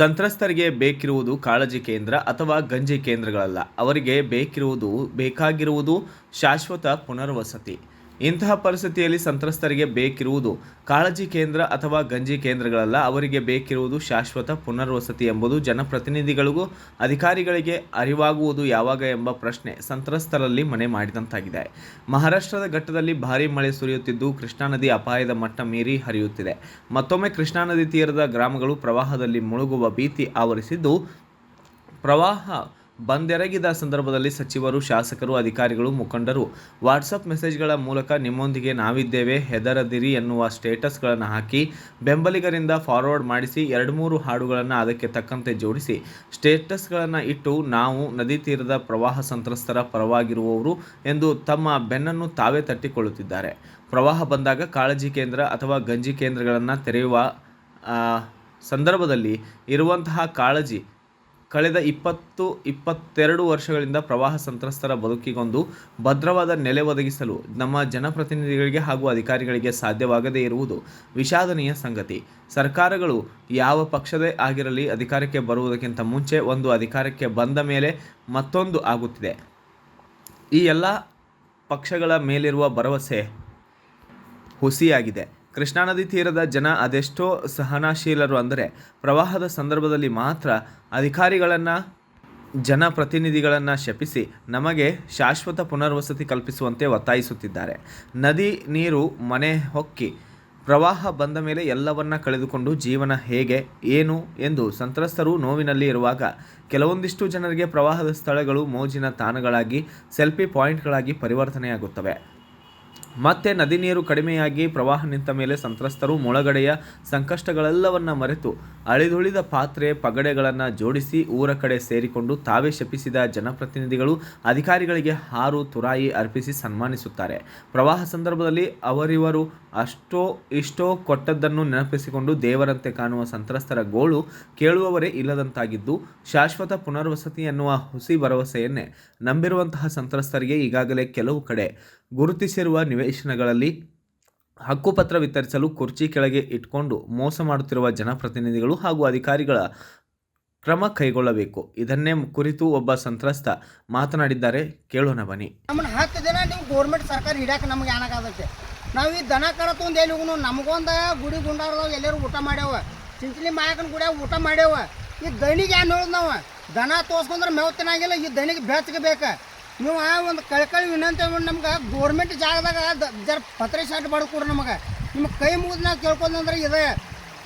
ಸಂತ್ರಸ್ತರಿಗೆ ಬೇಕಿರುವುದು ಕಾಳಜಿ ಕೇಂದ್ರ ಅಥವಾ ಗಂಜಿ ಕೇಂದ್ರಗಳಲ್ಲ. ಅವರಿಗೆ ಬೇಕಿರುವುದು ಬೇಕಾಗಿರುವುದು ಶಾಶ್ವತ ಪುನರ್ವಸತಿ. ಇಂತಹ ಪರಿಸ್ಥಿತಿಯಲ್ಲಿ ಸಂತ್ರಸ್ತರಿಗೆ ಬೇಕಿರುವುದು ಕಾಳಜಿ ಕೇಂದ್ರ ಅಥವಾ ಗಂಜಿ ಕೇಂದ್ರಗಳಲ್ಲ, ಅವರಿಗೆ ಬೇಕಿರುವುದು ಶಾಶ್ವತ ಪುನರ್ವಸತಿ ಎಂಬುದು ಜನಪ್ರತಿನಿಧಿಗಳಿಗೂ ಅಧಿಕಾರಿಗಳಿಗೆ ಅರಿವಾಗುವುದು ಯಾವಾಗ ಎಂಬ ಪ್ರಶ್ನೆ ಸಂತ್ರಸ್ತರಲ್ಲಿ ಮನೆ ಮಾಡಿದಂತಾಗಿದೆ. ಮಹಾರಾಷ್ಟ್ರದ ಘಟ್ಟದಲ್ಲಿ ಭಾರಿ ಮಳೆ ಸುರಿಯುತ್ತಿದ್ದು ಕೃಷ್ಣಾ ನದಿ ಅಪಾಯದ ಮಟ್ಟ ಮೀರಿ ಹರಿಯುತ್ತಿದೆ. ಮತ್ತೊಮ್ಮೆ ಕೃಷ್ಣಾ ನದಿ ತೀರದ ಗ್ರಾಮಗಳು ಪ್ರವಾಹದಲ್ಲಿ ಮುಳುಗುವ ಭೀತಿ ಆವರಿಸಿದ್ದು ಪ್ರವಾಹ ಬಂದೆರಗಿದ ಸಂದರ್ಭದಲ್ಲಿ ಸಚಿವರು, ಶಾಸಕರು, ಅಧಿಕಾರಿಗಳು, ಮುಖಂಡರು ವಾಟ್ಸಪ್ ಮೆಸೇಜ್ಗಳ ಮೂಲಕ ನಿಮ್ಮೊಂದಿಗೆ ನಾವಿದ್ದೇವೆ, ಹೆದರದಿರಿ ಎನ್ನುವ ಸ್ಟೇಟಸ್ಗಳನ್ನು ಹಾಕಿ ಬೆಂಬಲಿಗರಿಂದ ಫಾರ್ವರ್ಡ್ ಮಾಡಿಸಿ ಎರಡು ಮೂರು ಹಾಡುಗಳನ್ನು ಅದಕ್ಕೆ ತಕ್ಕಂತೆ ಜೋಡಿಸಿ ಸ್ಟೇಟಸ್ಗಳನ್ನು ಇಟ್ಟು ನಾವು ನದಿ ತೀರದ ಪ್ರವಾಹ ಸಂತ್ರಸ್ತರ ಪರವಾಗಿರುವವರು ಎಂದು ತಮ್ಮ ಬೆನ್ನನ್ನು ತಾವೇ ತಟ್ಟಿಕೊಳ್ಳುತ್ತಿದ್ದಾರೆ. ಪ್ರವಾಹ ಬಂದಾಗ ಕಾಳಜಿ ಕೇಂದ್ರ ಅಥವಾ ಗಂಜಿ ಕೇಂದ್ರಗಳನ್ನು ತೆರೆಯುವ ಸಂದರ್ಭದಲ್ಲಿ ಇರುವಂತಹ ಕಾಳಜಿ ಕಳೆದ ಇಪ್ಪತ್ತು, ಇಪ್ಪತ್ತೆರಡು ವರ್ಷಗಳಿಂದ ಪ್ರವಾಹ ಸಂತ್ರಸ್ತರ ಬದುಕಿಗೊಂದು ಭದ್ರವಾದ ನೆಲೆ ಒದಗಿಸಲು ನಮ್ಮ ಜನಪ್ರತಿನಿಧಿಗಳಿಗೆ ಹಾಗೂ ಅಧಿಕಾರಿಗಳಿಗೆ ಸಾಧ್ಯವಾಗದೇ ಇರುವುದು ವಿಷಾದನೀಯ ಸಂಗತಿ. ಸರ್ಕಾರಗಳು ಯಾವ ಪಕ್ಷದೇ ಆಗಿರಲಿ ಅಧಿಕಾರಕ್ಕೆ ಬರುವುದಕ್ಕಿಂತ ಮುಂಚೆ ಒಂದು ಅಧಿಕಾರಕ್ಕೆ ಬಂದ ಮೇಲೆ ಮತ್ತೊಂದು ಆಗುತ್ತಿದೆ. ಈ ಎಲ್ಲ ಪಕ್ಷಗಳ ಮೇಲಿರುವ ಭರವಸೆ ಹುಸಿಯಾಗಿದೆ. ಕೃಷ್ಣಾ ನದಿ ತೀರದ ಜನ ಅದೆಷ್ಟೋ ಸಹನಾಶೀಲರು ಅಂದರೆ ಪ್ರವಾಹದ ಸಂದರ್ಭದಲ್ಲಿ ಮಾತ್ರ ಅಧಿಕಾರಿಗಳನ್ನು, ಜನಪ್ರತಿನಿಧಿಗಳನ್ನು ಶಪಿಸಿ ನಮಗೆ ಶಾಶ್ವತ ಪುನರ್ವಸತಿ ಕಲ್ಪಿಸುವಂತೆ ಒತ್ತಾಯಿಸುತ್ತಿದ್ದಾರೆ. ನದಿ ನೀರು ಮನೆ ಹೊಕ್ಕಿ ಪ್ರವಾಹ ಬಂದ ಮೇಲೆ ಎಲ್ಲವನ್ನ ಕಳೆದುಕೊಂಡು ಜೀವನ ಹೇಗೆ, ಏನು ಎಂದು ಸಂತ್ರಸ್ತರು ನೋವಿನಲ್ಲಿ ಇರುವಾಗ ಕೆಲವೊಂದಿಷ್ಟು ಜನರಿಗೆ ಪ್ರವಾಹದ ಸ್ಥಳಗಳು ಮೋಜಿನ ತಾಣಗಳಾಗಿ, ಸೆಲ್ಫಿ ಪಾಯಿಂಟ್ಗಳಾಗಿ ಪರಿವರ್ತನೆಯಾಗುತ್ತವೆ. ಮತ್ತೆ ನದಿ ನೀರು ಕಡಿಮೆಯಾಗಿ ಪ್ರವಾಹ ನಿಂತ ಮೇಲೆ ಸಂತ್ರಸ್ತರು ಮೊಳಗಡೆಯ ಸಂಕಷ್ಟಗಳೆಲ್ಲವನ್ನ ಮರೆತು ಅಳಿದುಳಿದ ಪಾತ್ರೆ ಪಗಡೆಗಳನ್ನು ಜೋಡಿಸಿ ಊರ ಕಡೆ ಸೇರಿಕೊಂಡು ತಾವೇ ಶಪಿಸಿದ ಜನಪ್ರತಿನಿಧಿಗಳು ಅಧಿಕಾರಿಗಳಿಗೆ ಹಾರು ತುರಾಯಿ ಅರ್ಪಿಸಿ ಸನ್ಮಾನಿಸುತ್ತಾರೆ. ಪ್ರವಾಹ ಸಂದರ್ಭದಲ್ಲಿ ಅವರಿವರು ಅಷ್ಟೋ ಇಷ್ಟೋ ಕೊಟ್ಟದ್ದನ್ನು ನೆನಪಿಸಿಕೊಂಡು ದೇವರಂತೆ ಕಾಣುವ ಸಂತ್ರಸ್ತರ ಗೋಳು ಕೇಳುವವರೇ ಇಲ್ಲದಂತಾಗಿದ್ದು ಶಾಶ್ವತ ಪುನರ್ವಸತಿ ಎನ್ನುವ ಹುಸಿ ಭರವಸೆಯನ್ನೇ ನಂಬಿರುವಂತಹ ಸಂತ್ರಸ್ತರಿಗೆ ಈಗಾಗಲೇ ಕೆಲವು ಕಡೆ ಗುರುತಿಸಿರುವ ನಿವೇಶನಗಳಲ್ಲಿ ಹಕ್ಕುಪತ್ರ ವಿತರಿಸಲು ಕುರ್ಚಿ ಕೆಳಗೆ ಇಟ್ಕೊಂಡು ಮೋಸ ಮಾಡುತ್ತಿರುವ ಜನಪ್ರತಿನಿಧಿಗಳು ಹಾಗೂ ಅಧಿಕಾರಿಗಳ ಕ್ರಮ ಕೈಗೊಳ್ಳಬೇಕು. ಇದನ್ನೇ ಕುರಿತು ಒಬ್ಬ ಸಂತ್ರಸ್ತ ಮಾತನಾಡಿದ್ದಾರೆ. ಕೇಳೋಣ ಬನ್ನಿ. ನಮ್ಮನ್ನು ಹತ್ತು ದಿನ ನೀವು ಗೌರ್ಮೆಂಟ್ ಸರ್ಕಾರ ಹಿಡಿಯಕ್ಕೆ ನಮ್ಗೆ ಏನಾಗತ್ತೆ ನಾವು ಈ ದನ ಕರ ತೊಂದು ಎಲ್ಲಿ ನಮಗೊಂದು ಗುಡಿ ಗುಂಡಾರದಾಗ ಎಲ್ಲರೂ ಊಟ ಮಾಡ್ಯಾವ. ಚಿಂಚಲಿ ಮಾಯಕನ ಗುಡಿಯಾಗ ಊಟ ಮಾಡ್ಯಾವ. ಈ ದನಿಗೆ ಏನು ಹೇಳೋದು ನಾವು? ದನ ತೋರ್ಸ್ಕೊಂಡ್ರೆ ಮೇವು ತಿನ್ನಾಗಿಲ್ಲ, ಈ ದನಿಗೆ ಬೆಚ್ಚಗಬೇಕು ನೀವು ಒಂದು ಕಳ್ಕಳಿ ವಿನಂತಿ ನಮ್ಗೆ ಗೋರ್ಮೆಂಟ್ ಜಾಗದಾಗ ಜರ ಪತ್ರೆ ಶಾಟ್ ಬಡ್ಕೊಡ್ರಿ ನಮಗೆ. ನಿಮ್ಮ ಕೈ ಮುಗಿದು ನಾವು ಕೇಳ್ಕೊಂಡ್ರೆ ಇದೆ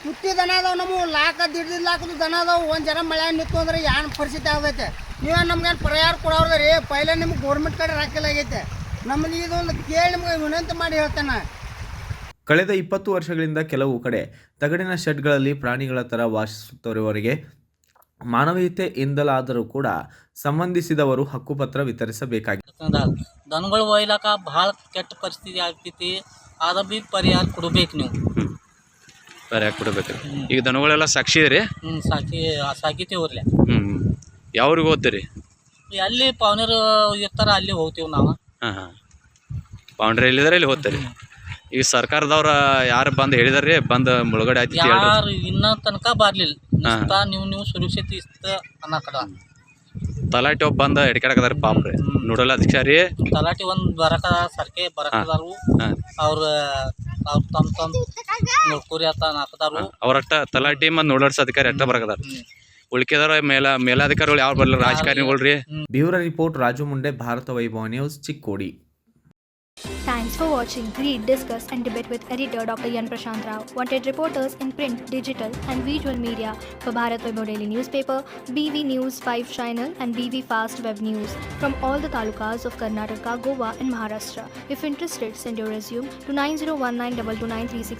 ಹುಟ್ಟಿ ದನ ಅದಾವೆ ನಮ್ಮ ಲಾಕ ದಿಡ್ದು ಲಾಕದು ದನ ಅದಾವೆ. ಒಂದು ಜನ ಮಳೆ ನಿಂತು ಅಂದ್ರೆ ಏನು ಪರಿಸ್ಥಿತಿ ಆಗೈತೆ ನೀವು ನಮ್ಗೇನು ಪರಿಹಾರ ರೀ ಪೈಲೆ ನಿಮ್ಗೆ ಗೌರ್ಮೆಂಟ್ ಕಡೆ ರಾಕಿಲಾಗೈತೆ ನಮ್ಮಲ್ಲಿ ಇದೊಂದು ಕೇಳಿ ನಿಮ್ಗೆ ವಿನಂತಿ ಮಾಡಿ ಹೇಳ್ತೇನೆ. ಕಳೆದ ಇಪ್ಪತ್ತು ವರ್ಷಗಳಿಂದ ಕೆಲವು ಕಡೆ ತಗಡಿನ ಶೆಡ್ಗಳಲ್ಲಿ ಪ್ರಾಣಿಗಳ ಥರ ವಾಸಿಸುತ್ತಿರುವವರಿಗೆ ಮಾನವೀಯತೆಯಿಂದಲಾದರೂ ಕೂಡ ಸಂಬಂಧಿಸಿದವರು ಹಕ್ಕುಪತ್ರ ವಿತರಿಸಬೇಕಾಗಿದೆ ದನಗಳು ಒಯ್ಲಾಕ ಭಾಳ ಕೆಟ್ಟ ಪರಿಸ್ಥಿತಿ ಆಗ್ತೈತಿ. ಅದ ಬಿ ಪರಿಹಾರ ಕೊಡ್ಬೇಕು ನೀವು. ಪರಿಹಾರ ಕೊಡಬೇಕು. ಈಗ ದನಗಳೆಲ್ಲ ಸಾಕ್ಷಿ ರೀ ಹ್ಞೂ ಸಾಕಿ ಅವ್ರಲ್ಲಿ ಹ್ಞೂ ಯಾವ್ರಿಗೆ ಓದ್ತೀರಿ ಅಲ್ಲಿ ಪಾವನರು ಇರ್ತಾರ ಅಲ್ಲಿ ಹೋಗ್ತೀವಿ ನಾವು. ಹಾಂ ಹಾಂ. ಬೌಂಡ್ರಿ ಎಲ್ಲಿದಾರೆ ಇಲ್ಲಿ ಹೋಗ್ತಾರೆ. ಈಗ ಸರ್ಕಾರದವ್ರ ಯಾರು ಬಂದು ಹೇಳಿದಾರೆ ಬಂದು ಮುಳುಗಡೆ ಆಯ್ತು ಹೇಳ್ರಿ. ಯಾರು ಇನ್ನ ತನಕ ಬರ್ಲಿಲ್ಲ. ನೀವು ನೀವು ಸುರಕ್ಷಿತ ಇಸ್ತ ಅನ್ನಕಡ ತಲಾಟಿ ಒಬ್ಬ ಬಂದು ಹಿಡ್ಕಾಡಕದಾರ ಪಾಪ ರೀ. ನೋಡಲ್ಲ ಅಧಿಕಾರಿ ತಲಾಟಿ ಒಂದ್ ಬರಕ ಸರ್ಕೆ ಬರಕದಾರು. ಹಾಂ ಅವ್ರ ಅವ್ರ ತಮ್ ತಮ್. ನೋಡ್ಕೋರಿ ಅಂತ ಹಾಕದಾರು ಅಷ್ಟ ತಲಾಟಿ ಮತ್ತು ನೋಡಲ್ಸ್ ಅಧಿಕಾರಿ ಅಷ್ಟ ಬರಕದಾರ ಉಳ್ಕಿದಾರ ಮೇಲ ಮೇಲಾಧಿಕಾರಿಗಳು ಯಾರು ಬರಲ್ಲ ರಾಜಕಾರಣಿಗಳು ರೀ bureau report Raju Munde Bharat Vaibhav news Chikkodi Thanks for watching Read, Discuss and Debate with editor Dr. Yan Prashant Rao. Wanted reporters in print, digital and visual media for Bharat Vaibhav Daily Newspaper, BV News 5 Channel and BV Fast Web News from all the talukas of Karnataka, Goa and Maharashtra. If interested, send your resume to 9019229369.